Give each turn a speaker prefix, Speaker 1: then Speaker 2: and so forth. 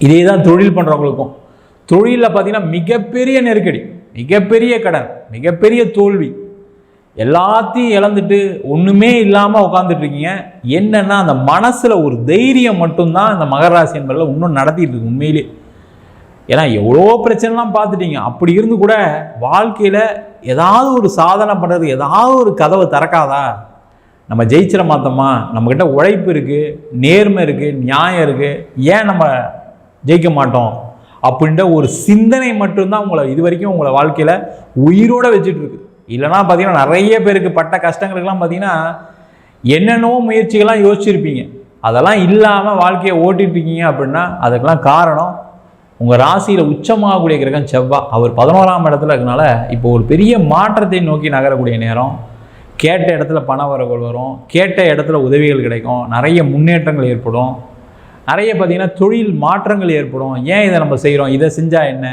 Speaker 1: இதே தான் தொழில் பண்ணுறவங்களுக்கும் தொழிலில் பார்த்தீங்கன்னா மிகப்பெரிய நெருக்கடி மிகப்பெரிய கடன் மிகப்பெரிய தோல்வி. எல்லாத்தையும் இழந்துட்டு ஒன்றுமே இல்லாமல் உட்காந்துட்டு இருக்கீங்க அந்த மனசில் ஒரு தைரியம் மட்டும்தான் இந்த மகராசி என்பதில் இன்னும் நடத்திட்டு இருக்கு உண்மையிலே. ஏன்னா எவ்வளோ பிரச்சனைலாம் பார்த்துட்டீங்க. அப்படி இருந்து கூட வாழ்க்கையில் ஏதாவது ஒரு சாதனை பண்ணுறது ஏதாவது ஒரு கதவை திறக்காதா? நம்ம ஜெயிச்சிட மாத்தோமா நம்மக்கிட்ட உழைப்பு இருக்குது நேர்மை இருக்குது நியாயம் இருக்குது ஏன் நம்ம ஜெயிக்க மாட்டோம் அப்படின்ற ஒரு சிந்தனை மட்டும்தான் உங்களை இது வரைக்கும் உங்களை வாழ்க்கையில் உயிரோட வச்சுட்டு இருக்கு. இல்லைன்னா பார்த்தீங்கன்னா நிறைய பேருக்கு பட்ட கஷ்டங்களுக்கெல்லாம் பார்த்தீங்கன்னா என்னென்னவோ முயற்சிகள்லாம் யோசிச்சிருப்பீங்க. அதெல்லாம் இல்லாமல் வாழ்க்கையை ஓட்டிகிட்டு இருக்கீங்க அப்படின்னா அதுக்கெல்லாம் காரணம் உங்கள் ராசியில் உச்சமாகக்கூடிய கிரகம் செவ்வாய் அவர் பதினோராம் இடத்துல இருக்கனால இப்போ ஒரு பெரிய மாற்றத்தை நோக்கி நகரக்கூடிய நேரம். கேட்ட இடத்துல பண வரவுகள் வரும். கேட்ட இடத்துல உதவிகள் கிடைக்கும். நிறைய முன்னேற்றங்கள் ஏற்படும். நிறைய பார்த்திங்கன்னா தொழில் மாற்றங்கள் ஏற்படும். ஏன் இதை நம்ம செய்கிறோம் இதை செஞ்சால் என்ன?